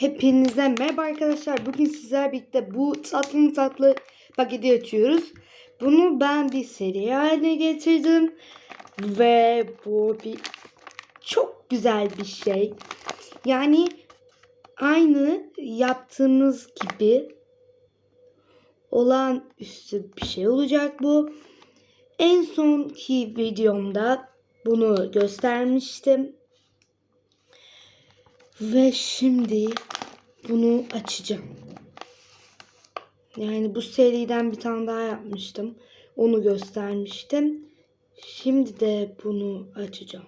Hepinize merhaba arkadaşlar. Bugün sizler birlikte bu tatlı tatlı paketi açıyoruz. Bunu ben bir seri haline getirdim. Ve bu bir çok güzel bir şey. Yani aynı yaptığımız gibi olan üstü bir şey olacak bu. En sonki videomda bunu göstermiştim. Ve şimdi bunu açacağım. Yani bu seriden bir tane daha yapmıştım. Onu göstermiştim. Şimdi de bunu açacağım.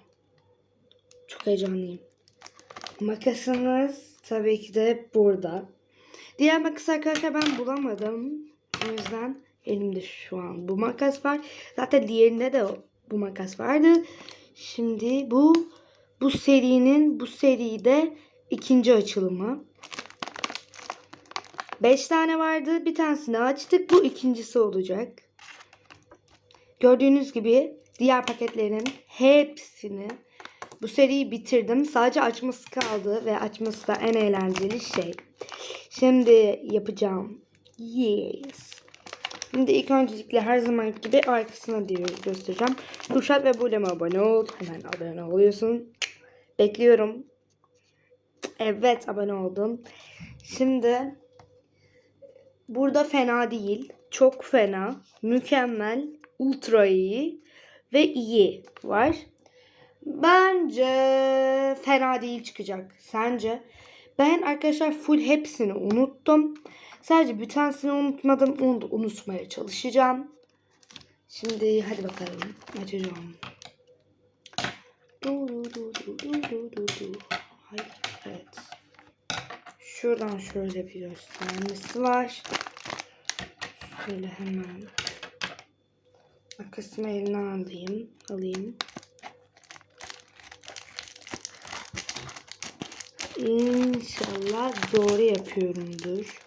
Çok heyecanlıyım. Makasımız tabii ki de burada. Diğer makas arkadaşlar ben bulamadım. O yüzden elimde şu an bu makas var. Zaten diğerinde de bu makas vardı. Şimdi bu bu serinin bu seride ikinci açılımı. 5 tane vardı. Bir tanesini açtık. Bu ikincisi olacak. Gördüğünüz gibi diğer paketlerin hepsini bu seriyi bitirdim. Sadece açması kaldı ve açması da en eğlenceli şey. Şimdi yapacağım. Yes. Şimdi ilk öncelikle her zaman gibi arkasına diyor göstereceğim. Kuşat ve Bulem'e abone ol. Hemen abone oluyorsun. Bekliyorum. Evet abone oldum. Şimdi burada fena değil. Çok fena. Mükemmel. Ultra iyi. Ve iyi var. Bence fena değil çıkacak. Sence? Ben arkadaşlar full hepsini unuttum. Sadece bir tanesini unutmadım. Onu da unutmaya çalışacağım. Şimdi hadi bakalım. Açacağım. Hayır, evet. Şuradan şöyle bir göstermesi var. Şöyle hemen makasımı eline alayım. Alayım. İnşallah doğru yapıyorumdur.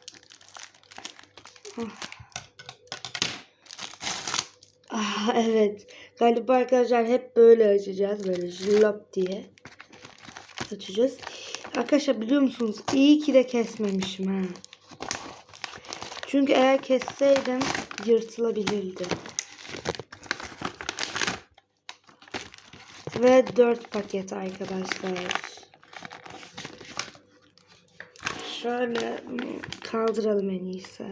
Ah. Ah, evet. Galiba arkadaşlar hep böyle açacağız. Böyle jlop diye açacağız. Arkadaşlar biliyor musunuz? İyi ki de kesmemişim ha. Çünkü eğer kesseydim yırtılabilirdi. Ve 4 paket arkadaşlar. Şöyle kaldıralım en iyisi.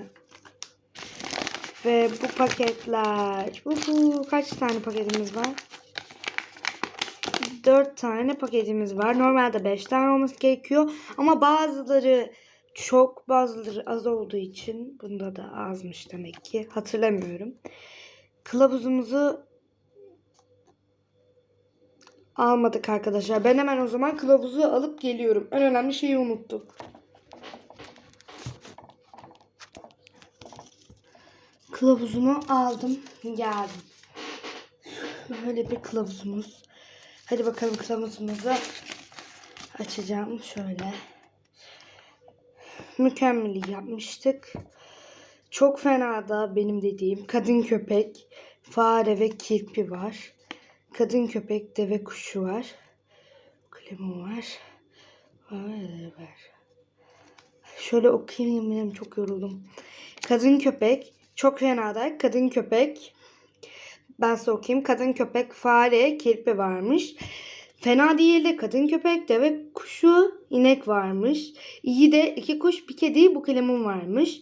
Ve bu paketler. Uhu, kaç tane paketimiz var? 4 tane paketimiz var. Normalde 5 tane olması gerekiyor. Ama bazıları çok bazıları az olduğu için bunda da azmış demek ki. Hatırlamıyorum. Kılavuzumuzu almadık arkadaşlar. Ben hemen o zaman kılavuzu alıp geliyorum. En önemli şeyi unuttuk. Kılavuzumu aldım. Geldim. Böyle bir kılavuzumuz. Hadi bakalım kılavuzumuzu açacağım. Şöyle. Mükemmel yapmıştık. Çok fena da benim dediğim kadın köpek, fare ve kirpi var. Kadın köpek, deve kuşu var. Kalemi var. Var, var. Şöyle okuyayım benim çok yoruldum. Kadın köpek, çok fena da kadın köpek. Ben size okuyayım. Kadın köpek, fare, kirpi varmış. Fena değil de kadın köpek, deve kuşu, inek varmış. İyi de iki kuş, bir kedi, bu kalemin varmış.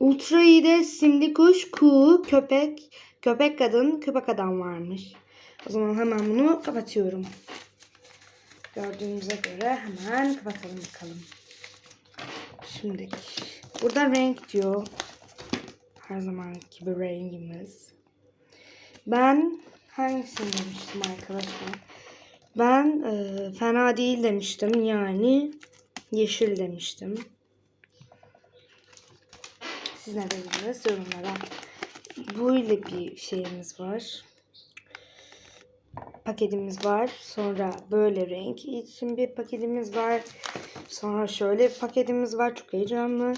Ultra iyi de simli kuş, kuğu, köpek, köpek kadın, köpek adam varmış. O zaman hemen bunu kapatıyorum. Gördüğünüze göre hemen kapatalım bakalım. Şimdi burada renk diyor. Her zaman gibi rengimiz. Ben hangisini demiştim arkadaşlar? Ben e, fena değil demiştim. Yani yeşil demiştim. Siz ne dediniz yorumlara. Böyle bir şeyimiz var. Paketimiz var. Sonra böyle renk için bir paketimiz var. Sonra şöyle bir paketimiz var. Çok heyecanlı.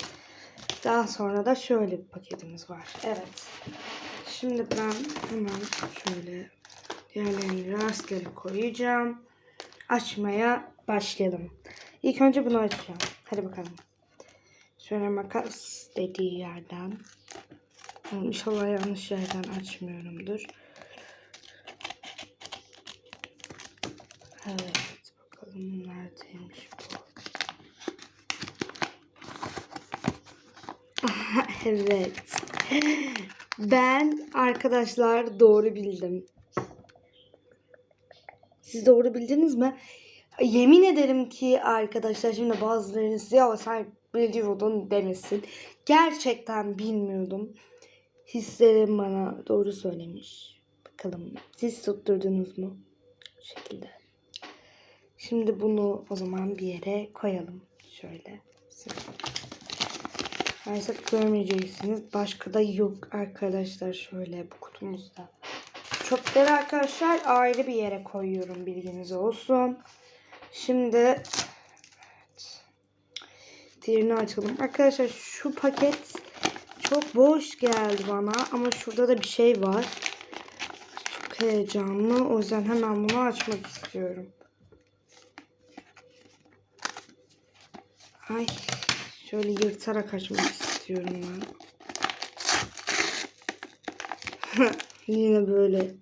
Daha sonra da şöyle bir paketimiz var. Evet. Şimdi ben hemen şöyle diğerlerini rastgele koyacağım. açmaya başlayalım. İlk önce bunu açacağım. Hadi bakalım. Şöyle makas dediği yerden. Tamam, İnşallah yanlış yerden açmıyorumdur. Evet. Bakalım neredeymiş bu. Evet. Ben arkadaşlar doğru bildim. Siz doğru bildiniz mi? Yemin ederim ki arkadaşlar şimdi bazılarınız ya sen biliyordun demesin. Gerçekten bilmiyordum. Hislerim bana doğru söylemiş. Bakalım siz tutturdunuz mu? Bu şekilde. Şimdi bunu o zaman bir yere koyalım. Şöyle. Maalesef görmeyeceksiniz. Başka da yok arkadaşlar şöyle bu kutumuzda. Çöpleri arkadaşlar ayrı bir yere koyuyorum bilginiz olsun. Şimdi evet. diğerini açalım. Arkadaşlar şu paket çok boş geldi bana ama şurada da bir şey var. Çok heyecanlı. O yüzden hemen bunu açmak istiyorum. Ay şöyle yırtarak açmak istiyorum ben. Yine böyle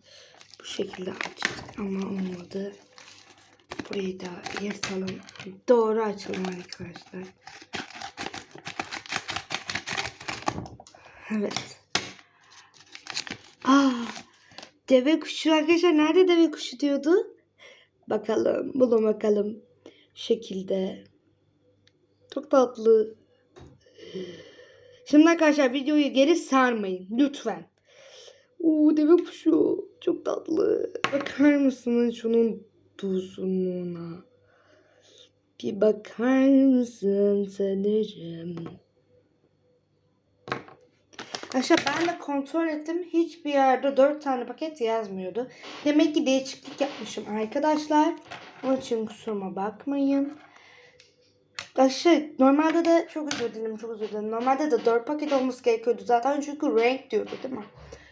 bu şekilde açtık ama olmadı. Burayı da yırtalım. Doğru açalım arkadaşlar. Evet. Aa, deve kuşu arkadaşlar nerede deve kuşu diyordu? Bakalım bulun bakalım. Şu şekilde. Çok tatlı. Şimdi arkadaşlar videoyu geri sarmayın lütfen. Oo deve kuşu çok tatlı. Bakar mısınız şunun tuzluğuna? Bir bakar mısın sanırım? Arkadaşlar ben de kontrol ettim. Hiçbir yerde 4 tane paket yazmıyordu. Demek ki değişiklik yapmışım arkadaşlar. Onun için kusuruma bakmayın. Arkadaşlar normalde de çok özür dilerim çok özür dilerim. Normalde de 4 paket olması gerekiyordu zaten çünkü renk diyordu değil mi?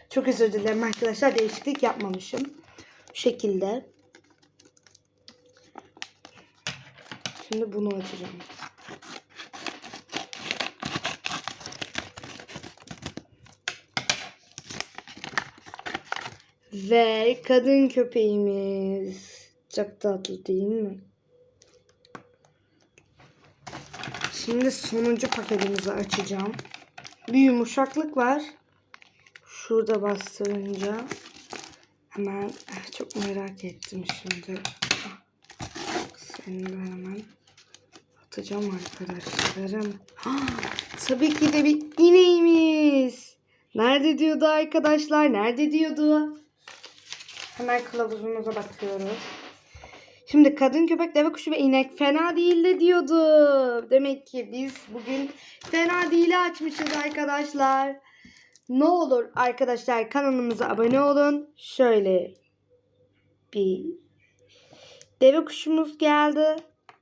Çok özür dilerim arkadaşlar değişiklik yapmamışım. Bu şekilde. Şimdi bunu açacağım. Ve kadın köpeğimiz. Çok tatlı değil mi? Şimdi sonuncu paketimizi açacağım. Bir yumuşaklık var. Şurada bastırınca hemen eh, çok merak ettim şimdi. Ah, Seni hemen atacağım arkadaşlarım. Ah, Tabii ki de bir ineğimiz. Nerede diyordu arkadaşlar? Nerede diyordu? Hemen kılavuzumuza bakıyoruz. Şimdi kadın köpek, deve kuşu ve inek fena değil de diyordu. Demek ki biz bugün fena değil açmışız arkadaşlar. Ne olur arkadaşlar kanalımıza abone olun. Şöyle bir deve kuşumuz geldi.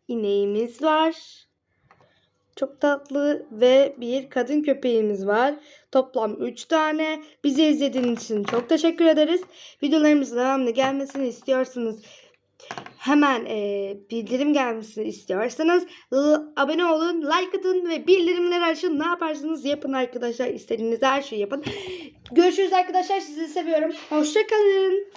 İneğimiz var. Çok tatlı ve bir kadın köpeğimiz var. Toplam 3 tane. Bizi izlediğiniz için çok teşekkür ederiz. Videolarımızın devamlı gelmesini istiyorsanız hemen e, bildirim gelmesini istiyorsanız abone olun, like atın ve bildirimleri açın. Ne yaparsanız yapın arkadaşlar. İstediğiniz her şeyi yapın. Görüşürüz arkadaşlar. Sizi seviyorum. Hoşçakalın.